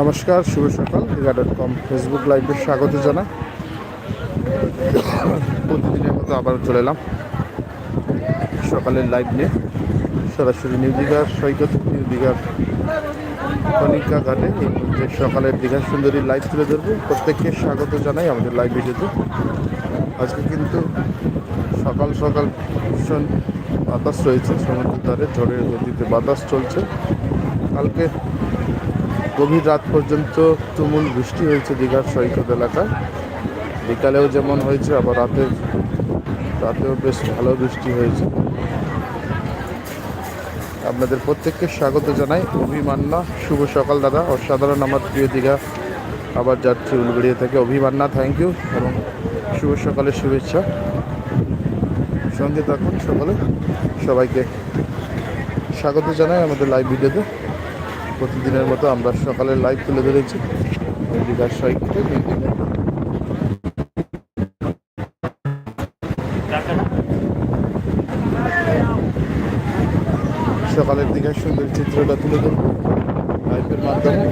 নমস্কার, শুভ সকাল। Digha dot com Facebook লাইভে স্বাগত জানাই। প্রতিদিনের মতো আবার চলে এলাম। সকালের লাইভ নিয়ে। সরাসরি নিউ দীঘার সৈকত, নিউ দীঘার কনিকা ঘাটে। এই মুহূর্তে সকালের দীঘার সুন্দরী লাইভ তুলে ধরবো। প্রত্যেককে স্বাগত জানাই আমাদের লাইভ ভিডিওতে। আজকে কিন্তু সকাল সকাল ভীষণ বাতাস রয়েছে। সমুদ্রের ধারে ঝড়ের গতিতে বাতাস চলছে। কালকে গভীর রাত পর্যন্ত তুমুল বৃষ্টি হয়েছে দীঘার সৈকত এলাকায়। বিকালেও যেমন হয়েছে, আবার রাতে রাতেও বেশ ভালো বৃষ্টি হয়েছে। আপনাদের প্রত্যেককে স্বাগত জানাই। অভিমান্না, শুভ সকাল দাদা। অসাধারণ আমার প্রিয় দীঘা। আবার যাচ্ছি উলবেড়িয়া থেকে অভিমান্না থ্যাংক ইউ এবং শুভ সকালের শুভেচ্ছা। সঙ্গে থাকুন সকালে। সবাইকে স্বাগত জানাই আমাদের লাইভ ভিডিওতে প্রতিদিনের মতো আমরা সকালের লাইভ তুলে ধরেছি। দীঘার সৈকতে সকালের দীঘার সুন্দর চিত্রটা তুলে ধরবো। লাইভের মাধ্যমে।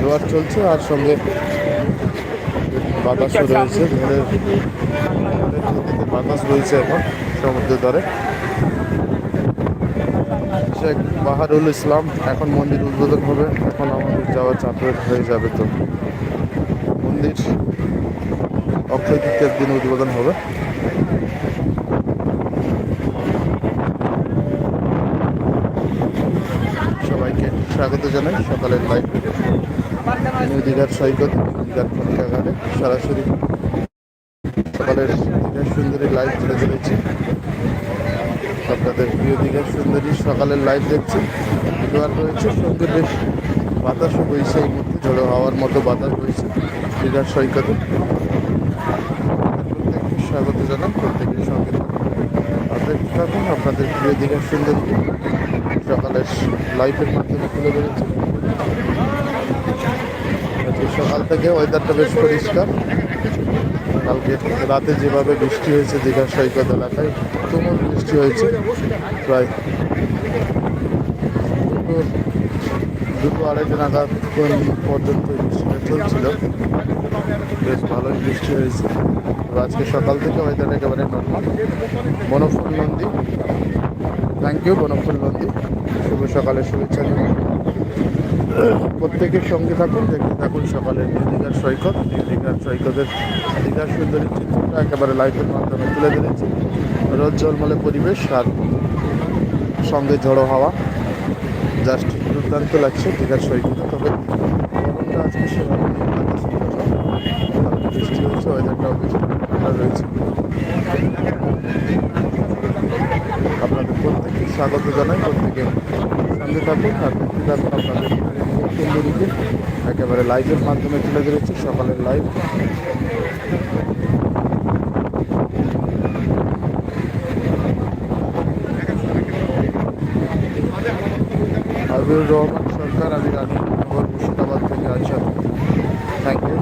জোয়ার চলছে আর সঙ্গে বাতাসও রয়েছে। ঝড়ের বাতাস রয়েছে এখন সমুদ্রের ধারে। শেখ বাহারুল ইসলাম। এখন মন্দির উদ্বোধন হবে। এখন আমাদের যাওয়া চাপের হয়ে যাবে তো। মন্দির অক্ষয় তৃতীয়ার দিন উদ্বোধন হবে। সবাইকে স্বাগত জানাই। সকালের লাইভ দীঘার সৈকত দীঘার সরাসরি সকালের দীঘার সুন্দরী লাইভ তুলে ধরেছি। আপনাদের প্রিয় দীঘার সুন্দরী সকালের লাইভ দেখছি। জোয়ার রয়েছে সঙ্গে বেশ বাতাসও বইছে এই মুহূর্তে ঝড়ো হওয়ার মতো বাতাস বইছে দীঘার সৈকতে। স্বাগত জানান প্রত্যেকের সঙ্গে আপনাদের থাকুন, আপনাদের প্রিয় দীঘার সুন্দরী সকালের লাইভের মাধ্যমে তুলে ধরেছি। সকাল থেকে ওয়েদারটা বেশ পরিষ্কার। কালকে রাতে যেভাবে বৃষ্টি হয়েছে দীঘার সৈকত এলাকায় তুমুল বৃষ্টি হয়েছে, প্রায় দুটো আড়াইটে নাগাদ পর্যন্ত বৃষ্টিটা চলছিল, বেশ ভালোই বৃষ্টি হয়েছে। আজকে সকাল থেকে ওয়েদার একেবারে normal Bonful Nandi. Thank you Bonful Nandi. শুভ সকালের শুভেচ্ছা দিন প্রত্যেকের সঙ্গে থাকুন, দেখতে থাকুন সকালে নিউ সৈকত। নিউ সৈকতের দীঘার সুন্দরী চিত্রটা একেবারে লাইফের মাধ্যমে তুলে ধরেছি। রোদ জলমলে পরিবেশ আর সঙ্গে ঝড়ো হাওয়া। জাস্ট দুর্দান্ত লাগছে দীঘার সৈকতে তবে গরমটা আজকে সেভাবে বৃষ্টি হচ্ছে ওয়েদারটাও বেশ রয়েছে। আপনাদের প্রত্যেককে স্বাগত জানাই, প্রত্যেকে সঙ্গে থাকুন আর দেখতে থাকুন আপনাদের সুন্দরীকে একেবারে লাইভের মাধ্যমে তুলে ধরেছি। সকালের লাইভ হাবিবুর রহমান সরকার আমি রানীনগর মুর্শিদাবাদ থেকে আছি। থ্যাংক ইউ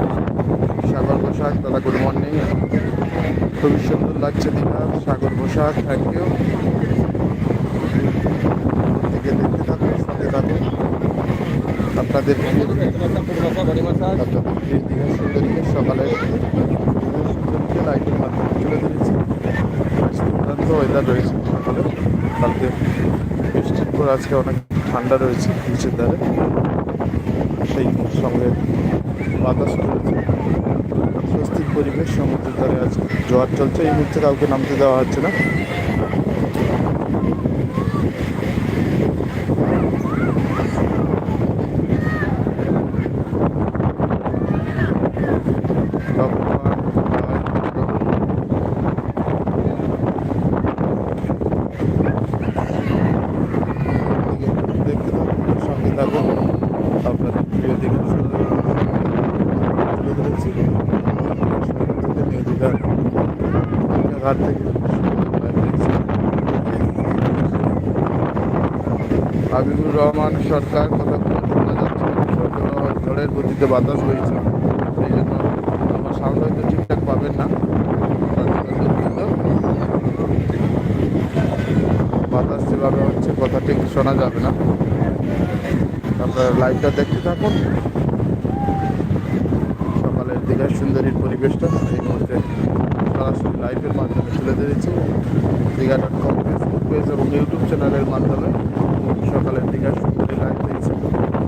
সাগর পোশাক দাদা গুড মর্নিং খুবই সুন্দর লাগছে দীঘা সাগর পোশাক থ্যাংক ইউ থেকে দেখতে থাকুন সাথে থাকুন। আপনাদের দীঘা সুন্দরীকে সকালে সুন্দরীকে লাইটের মাধ্যমে তুলে ধরেছি। দুর্দান্ত ওয়েদার রয়েছে। সকালে কালকে বৃষ্টির পর আজকে অনেক ঠান্ডা রয়েছে নিচের ধারে। সেই সঙ্গে বাতাস রয়েছে স্বস্তির পরিবেশ সমুদ্রের ধারে আছে জোয়ার চলছে। এই মুহূর্তে কাউকে নামতে দেওয়া হচ্ছে না দেখতে থাকুন। আপনাদের প্রিয় তুলে ধরেছি থেকে হাবিবুর রহমান সরকার কথাগুলো শোনা যাচ্ছে ঝড়ের গতিতে বাতাস হয়েছে সেই জন্য আমার সাউন্ড হয়তো ঠিকঠাক পাবেন না। বাতাস যেভাবে হচ্ছে, কথা ঠিক শোনা যাবে না। আপনারা লাইভটা দেখতে থাকুন সকালের দীঘার সুন্দরীর পরিবেশটা এই মুহূর্তে সরাসরি লাইভের মাধ্যমে তুলে ধরেছি Digha dot com Facebook page এবং ইউটিউব চ্যানেলের মাধ্যমে সকালের দীঘার সুন্দরী লাইভ আর শুনতে থাকুন।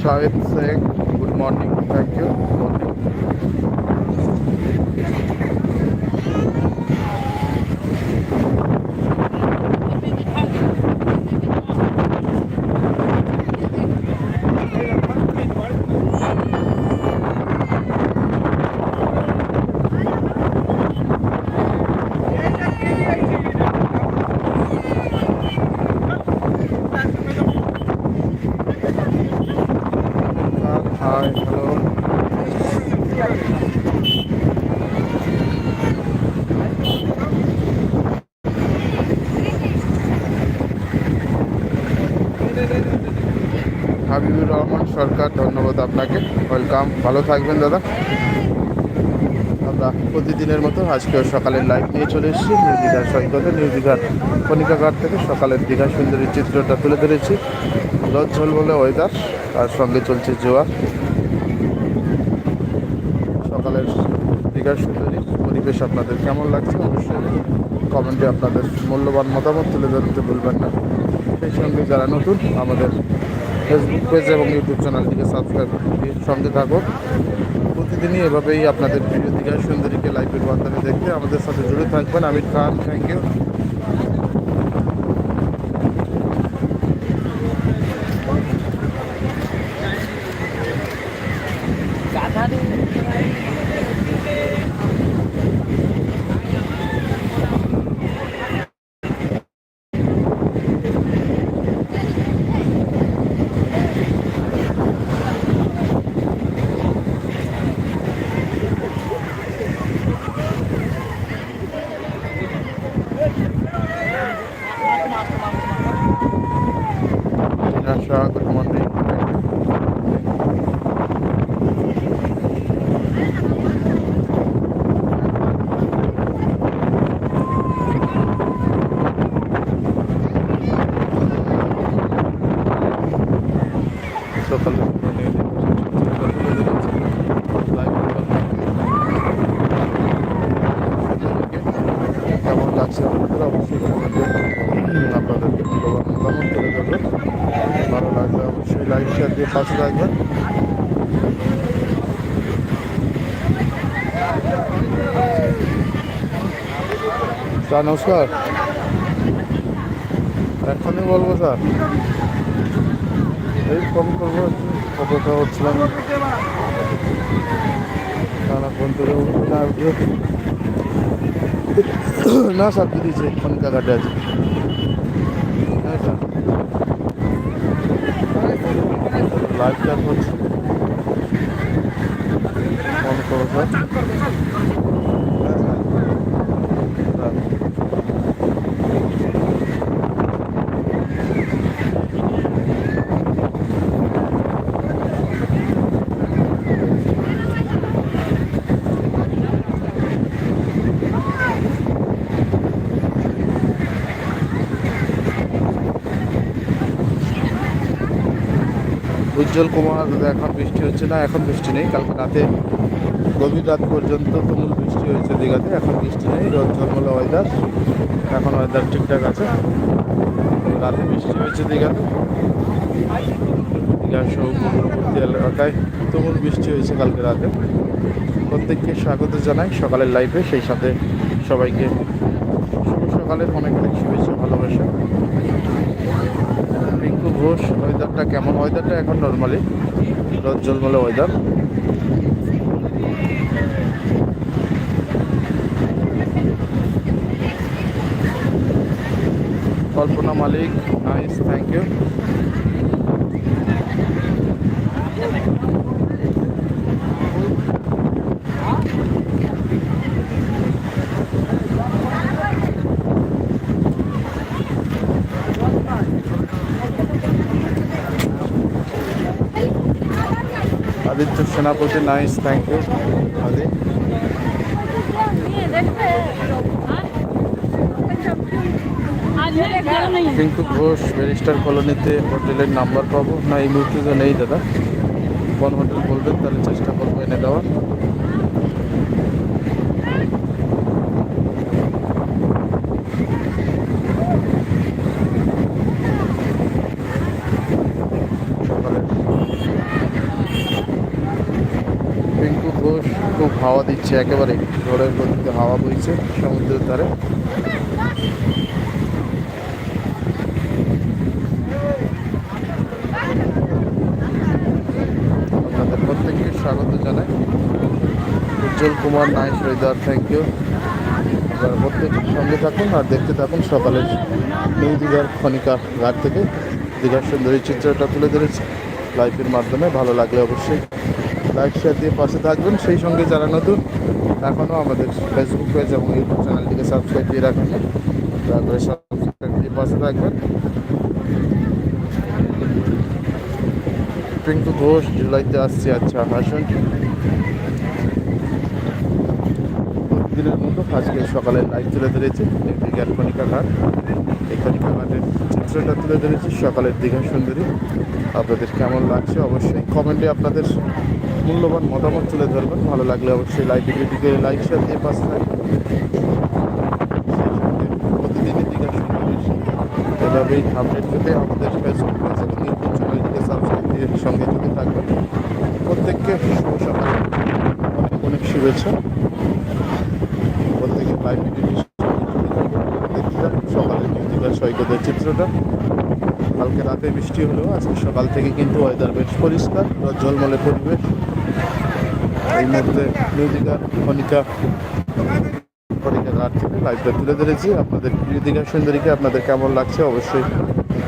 Shahid saying good morning. Hi, hello. সরকার, ধন্যবাদ আপনাকে। ওয়েলকাম ভালো থাকবেন, দাদা। আমরা প্রতিদিনের মতো আজকেও সকালের লাইভ নিয়ে চলে এসেছি। নিউ দীঘার সৈকতে, নিউ দীঘার কণিকাঘাট থেকে সকালের দীঘা সুন্দরী চিত্রটা তুলে ধরেছি। রোদ বলে ওয়েদার তার সঙ্গে চলছে জোয়ার। সকালের দীঘার সুন্দরী পরিবেশ আপনাদের কেমন লাগছে অবশ্যই কমেন্টে আপনাদের মূল্যবান মতামত তুলে ধরতে ভুলবেন না। সেই সঙ্গে যারা নতুন, আমাদের ফেসবুক পেজ এবং ইউটিউব চ্যানেলটিকে সাবস্ক্রাইব করে সঙ্গে থাকুন। প্রতিদিনই এভাবেই আপনাদের ভিডিও দীঘার সুন্দরীকে লাইভের মাধ্যমে দেখতে আমাদের সাথে জুড়ে থাকবেন। Aamir Khan thank you Asha good morning সকালে কেমন লাগছে আপনাদের অবশ্যই comment এ আপনাদেরকে মূল্যবান মতামত তুলে ধরবেন ভালো লাগলে অবশ্যই দিয়ে পাশে রাখবেন স্যার, নমস্কার। এখনই বলব, স্যার। এই ফোন করব, অপেক্ষা হচ্ছিলাম না স্যার দিয়েছে ফোন কাকাটে আছে হ্যাঁ স্যার লাইভ চাপ হচ্ছে। ফোন করো উজ্জ্বল কুমার এখন বৃষ্টি হচ্ছে না, এখন বৃষ্টি নেই, কালকে রাতে গভীর রাত পর্যন্ত তুমুল বৃষ্টি হয়েছে দীঘাতে, এখন বৃষ্টি নেই, রোদ ঝলমলে ওয়েদার এখন ওয়েদার ঠিকঠাক আছে। রাতে বৃষ্টি হয়েছে দীঘাতে। দীঘা সহ এলাকায় তুমুল বৃষ্টি হয়েছে কালকে রাতে। প্রত্যেককে স্বাগত জানাই সকালের লাইফে সেই সাথে সবাইকে শুভ সকালের অনেক অনেক শুভেচ্ছা, ভালোবাসা। রিঙ্কু ঘোষ। ওয়েদারটা কেমন? ওয়েদারটা এখন নর্মালি রোদ জলমলে weather Kalpana Malik nice thank you Aditya Senapati nice thank you কিন্তু ঘোষ ব্যারিস্টার কলোনিতে হোটেলের নাম্বার পাবো। না, এই মুহূর্তে তো নেই দাদা। কোন হোটেল বলবেন, তাহলে চেষ্টা করব এনে দেওয়ার সকালে পিঙ্কু ঘোষ খুব হাওয়া দিচ্ছে, একেবারে ঝড়ের গতিতে হাওয়া বইছে সমুদ্রের ধারে। আপনাদের প্রত্যেককে স্বাগত জানাই। উজ্জ্বল কুমার নাইস হরিদার থ্যাংক ইউ আপনারা প্রত্যেক সঙ্গে থাকুন আর দেখতে থাকুন সকালের নিউ দীঘার খনিকা ঘাট থেকে। দীঘার সুন্দরী চিত্রটা তুলে ধরেছি। লাইভের মাধ্যমে ভালো লাগলে অবশ্যই লাইক শেয়ার দিয়ে পাশে থাকবেন। সেই সঙ্গে যারা নতুন এখনও আমাদের ফেসবুক পেজ এবং ইউটিউব চ্যানেলটিকে সাবস্ক্রাইব দিয়ে রাখেন তারপরে করে সাবস্ক্রাইব দিয়ে পাশে থাকবেন। পিঙ্কু ঘোষ, জুলাইতে আসছে আচ্ছা আসুন। প্রতিদিনের মতো আজকে সকালে লাইভ তুলে ধরেছি, একটি কণিকা ঘাট এই কণিকা ঘাটের চিত্রটা তুলে ধরেছি, সকালের দীঘা সুন্দরী। আপনাদের কেমন লাগছে অবশ্যই কমেন্টে আপনাদের মূল্যবান মতামত তুলে ধরবেন। ভালো লাগলে অবশ্যই লাইভ ভিডিওটিকে লাইক শেয়ার দিয়ে পাশে থাকবেন। প্রতিদিনই দীঘা এভাবেই আপডেট পেতে আমাদের ফেসবুক পেজ এবং ইউটিউব চ্যানেলটিকে সাবস্ক্রাইব দিয়ে সঙ্গে যুক্ত থাকবেন। প্রত্যেককে সকাল। অনেক অনেক শুভেচ্ছা। প্রত্যেকে লাইভ সৈকতের চিত্রটা। কালকে রাতে বৃষ্টি হলেও আজকে সকাল থেকে কিন্তু ওয়েদার বেশ পরিষ্কার। জলমলে পরিবেশ। এই মুহূর্তে নিউ দীঘার খনিকা খনিকা ঘাট থেকে লাইভটা তুলে ধরেছি। আপনাদের দীঘা সুন্দরীকে আপনাদের কেমন লাগছে অবশ্যই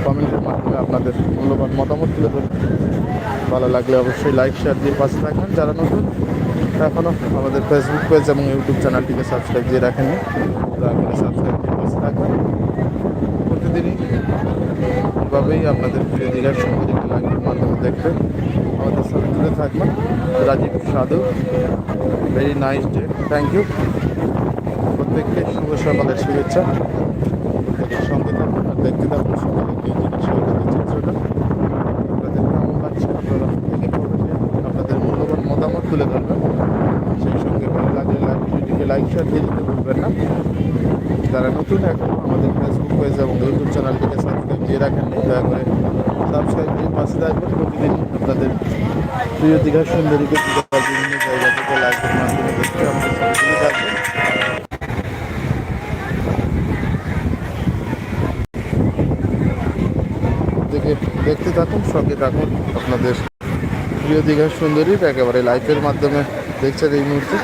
কমেন্টের মাধ্যমে আপনাদের মূল্যবান মতামত তুলে ধরুন। ভালো লাগলে অবশ্যই লাইক শেয়ার দিয়ে পাশে থাকবেন। যারা নতুন এখনও আমাদের ফেসবুক পেজ এবং ইউটিউব চ্যানেলটিকে সাবস্ক্রাইব দিয়ে রাখেননি করে সাবস্ক্রাইব দিয়ে পাশে থাকবেন। প্রতিদিনই এভাবেই আপনাদের প্রিয় দীঘার সুন্দরীকে লাইভের মাধ্যমে দেখবেন আমাদের সাথে তুলে থাকবেন Rajib Sadhu very nice day thank you প্রত্যেককে শুভ সকালের শুভেচ্ছা। প্রত্যেকের সঙ্গে থাকুন আর দেখতে থাকুন সৈকতের চিত্রটা। আপনাদের কেমন লাগছে? আপনারা কমেন্টে আপনাদের মূল্যবান মতামত তুলে ধরবেন। সেই সঙ্গে ভালো লাগলে লাইভ ভিডিওটিকে লাইক শেয়ার দিয়ে দিতে ভুলবেন না। যারা নতুন এখন আমাদের ফেসবুক পেজ এবং ইউটিউব চ্যানেলটিকে সাবস্ক্রাইব দিয়ে রাখেন দয়া করে দিয়ে পাশে প্রতিদিন আপনাদের প্রিয় সুন্দরীকে বিভিন্ন জায়গা থেকে লাইভের মাধ্যমে দেখতে আমাদের থাকবেন। দেখে দেখতে থাকুন, সঙ্গে থাকুন আপনাদের প্রিয় দীঘার সুন্দরীর একেবারে লাইভের মাধ্যমে দেখছেন এই মুহূর্তে।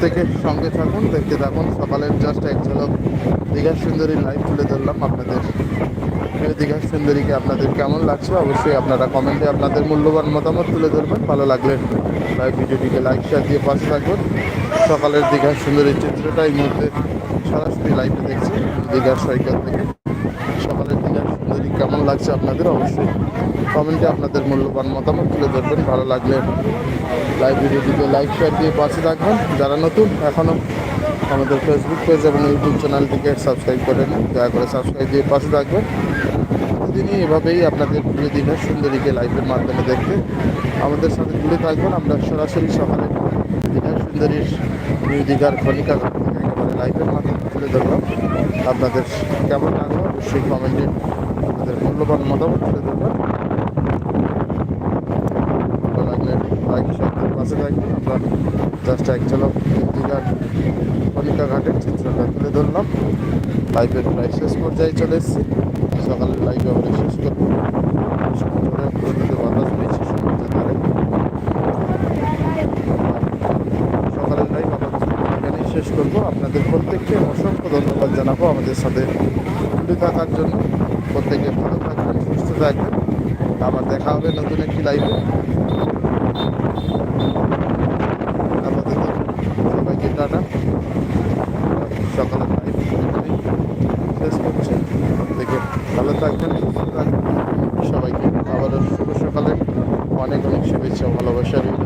প্রত্যেকের সঙ্গে থাকুন, দেখতে থাকুন। সকালের জাস্ট এক ঝলক দীঘা সুন্দরী লাইভ তুলে ধরলাম আপনাদের। দীঘা সুন্দরীকে আপনাদের কেমন লাগছে অবশ্যই আপনারা কমেন্টে আপনাদের মূল্যবান মতামত তুলে ধরবেন। ভালো লাগলে লাইভ ভিডিওটিকে লাইক শেয়ার দিয়ে পাশে থাকবেন সকালের দীঘার সুন্দরী চিত্রটা এই মুহূর্তে সরাসরি লাইভে দেখছি দীঘার সৈকত থেকে। সকালের দীঘার সুন্দরী কেমন লাগছে আপনাদের অবশ্যই কমেন্টে আপনাদের মূল্যবান মতামত তুলে ধরবেন, ভালো লাগলে লাইভ ভিডিওটিকে লাইক শেয়ার দিয়ে পাশে থাকবেন। যারা নতুন, এখনও আমাদের ফেসবুক পেজ এবং ইউটিউব চ্যানেলটিকে সাবস্ক্রাইব করে নিন, দয়া করে সাবস্ক্রাইব দিয়ে পাশে থাকবেন। প্রতিদিনই এভাবেই আপনাদের প্রিয় দীঘার সুন্দরীকে লাইভের মাধ্যমে দেখতে আমাদের সাথে জুড়ে থাকবেন। আমরা সরাসরি সকালে দীঘার সুন্দরীর নিউ দীঘার খনিকা একেবারে লাইভের মাধ্যমে তুলে ধরলাম। আপনাদের কেমন লাগল অবশ্যই কমেন্টে মূল্যবান মতামত তুলে ধরবেন ভালো লাগলে লাইক সাথে পাশে থাকবেন। আমরা জাস্ট এক ঝলক দীঘার কনিকা ঘাটের চিত্রটা তুলে ধরলাম। লাইভের প্রায় শেষ পর্যায়ে চলে এসেছি। সকালের লাইভ আমরা শেষ করব। বাতাস পেয়েছি সমুদ্রের ধারে সকালের লাইভ আপাতত আপনাদের প্রত্যেককে অসংখ্য ধন্যবাদ জানাব আমাদের সাথে জুড়ে থাকার জন্য। প্রত্যেকে ভালো থাকবেন, সুস্থ থাকবেন। আবার দেখা হবে নতুন একটি লাইভে আমাদের সবাইকে টাটা। সকালের লাইভ শেষ করছি। ভালো থাকবেন থাকবেন। সবাইকে আবারও শুভ সকালে। অনেক অনেক শুভেচ্ছা ভালোবাসা রইল।